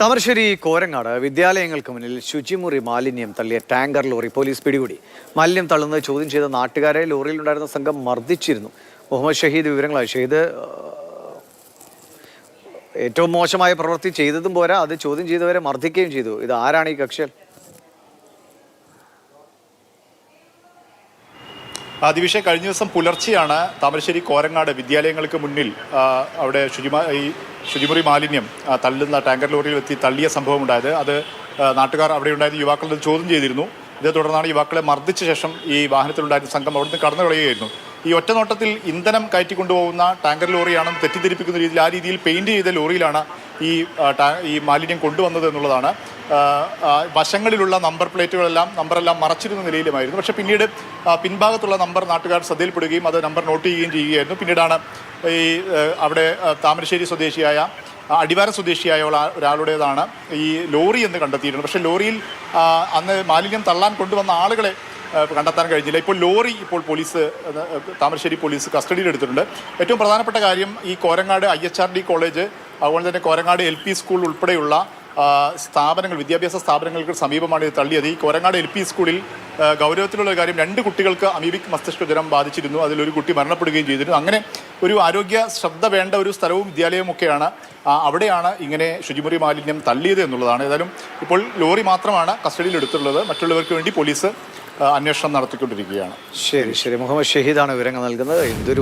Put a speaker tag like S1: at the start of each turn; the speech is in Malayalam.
S1: താമരശ്ശേരി കോരങ്ങാട് വിദ്യാലയങ്ങൾക്ക് മുന്നിൽ ശുചിമുറി മാലിന്യം തള്ളിയ ടാങ്കർ ലോറി പോലീസ് പിടികൂടി. മാലിന്യം തള്ളുന്നത് ചോദ്യം ചെയ്ത നാട്ടുകാരെ ലോറിയിലുണ്ടായിരുന്ന സംഘം മർദ്ദിച്ചിരുന്നു. മുഹമ്മദ് ഷഹീദ് വിവരങ്ങളായി. ഷഹീദ് ഏറ്റവും മോശമായ പ്രവൃത്തി ചെയ്തതും പോരാ. അത് ചോദ്യം ചെയ്തവരെ മർദ്ദിക്കുകയും ചെയ്തു. ഇത് ആരാണ് ഈ കക്ഷികൾ?
S2: ദിവിഷ കഴിഞ്ഞ ദിവസം പുലർച്ചെയാണ് താമരശ്ശേരി കോരങ്ങാട് വിദ്യാലയങ്ങൾക്ക് മുന്നിൽ അവിടെ ശുചിമ ഈ ശുചിമുറി മാലിന്യം തള്ളുന്ന ടാങ്കർ ലോറിയിൽ എത്തി തള്ളിയ സംഭവം ഉണ്ടായത്. അത് നാട്ടുകാർ അവിടെ ഉണ്ടായിരുന്ന യുവാക്കളുടെ ചോദ്യം ചെയ്തിരുന്നു. ഇതേ തുടർന്നാണ് യുവാക്കളെ മർദ്ദിച്ച ശേഷം ഈ വാഹനത്തിലുണ്ടായിരുന്ന സംഘം അവിടുന്ന് കടന്നു കളയുകയായിരുന്നു ഈ ഒറ്റനോട്ടത്തിൽ ഇന്ധനം കയറ്റിക്കൊണ്ടുപോകുന്ന ടാങ്കർ ലോറിയാണെന്ന് തെറ്റിദ്ധരിപ്പിക്കുന്ന രീതിയിൽ ആ രീതിയിൽ പെയിന്റ് ചെയ്ത ലോറിയിലാണ് ഈ ഈ മാലിന്യം കൊണ്ടുവന്നത് എന്നുള്ളതാണ്. വശങ്ങളിലുള്ള നമ്പർ പ്ലേറ്റുകളെല്ലാം നമ്പറെല്ലാം മറച്ചിരുന്ന നിലയിലുമായിരുന്നു. പക്ഷേ പിന്നീട് പിൻഭാഗത്തുള്ള നമ്പർ നാട്ടുകാർ ശ്രദ്ധയിൽപ്പെടുകയും അത് നമ്പർ നോട്ട് ചെയ്യുകയും ചെയ്യുകയായിരുന്നു. പിന്നീടാണ് ഈ അവിടെ താമരശ്ശേരി സ്വദേശിയായ അടിവാര സ്വദേശിയായ ഒരാ- ഒരാളുടേതാണ് ഈ ലോറി എന്ന് കണ്ടെത്തിയിരുന്നത്. പക്ഷേ ലോറിയിൽ അന്ന് മാലിന്യം തള്ളാൻ കൊണ്ടുവന്ന ആളുകളെ കണ്ടെത്താൻ കഴിഞ്ഞില്ല. ഇപ്പോൾ ലോറി ഇപ്പോൾ പോലീസ് താമരശ്ശേരി പോലീസ് കസ്റ്റഡിയിൽ എടുത്തിട്ടുണ്ട് ഏറ്റവും പ്രധാനപ്പെട്ട കാര്യം ഈ Korangad I H R D college അതുപോലെ തന്നെ കോരങ്ങാട് എൽ പി സ്കൂൾ ഉൾപ്പെടെയുള്ള സ്ഥാപനങ്ങൾ വിദ്യാഭ്യാസ സ്ഥാപനങ്ങൾക്ക് സമീപമാണ് ഇത് തള്ളിയത്. ഈ കോരങ്ങാട് എൽ പി സ്കൂളിൽ ഗൗരവത്തിലുള്ള കാര്യം രണ്ട് കുട്ടികൾക്ക് അമീബിക് മസ്തിഷ്ക ജ്വരം ബാധിച്ചിരുന്നു. അതിലൊരു കുട്ടി മരണപ്പെടുകയും ചെയ്തിരുന്നു. അങ്ങനെ ഒരു ആരോഗ്യ ശ്രദ്ധ വേണ്ട ഒരു സ്ഥലവും വിദ്യാലയവും ഒക്കെയാണ് അവിടെയാണ് ഇങ്ങനെ ശുചിമുറി മാലിന്യം തള്ളിയത് എന്നുള്ളതാണ്. ഏതായാലും ഇപ്പോൾ ലോറി മാത്രമാണ് കസ്റ്റഡിയിൽ എടുത്തുള്ളത് മറ്റുള്ളവർക്ക് വേണ്ടി പോലീസ് അന്വേഷണം നടത്തിക്കൊണ്ടിരിക്കുകയാണ്.
S1: ശരി ശരി. മുഹമ്മദ് ഷഹീദാണ് വിവരങ്ങൾ നൽകുന്നത്. എന്തൊരു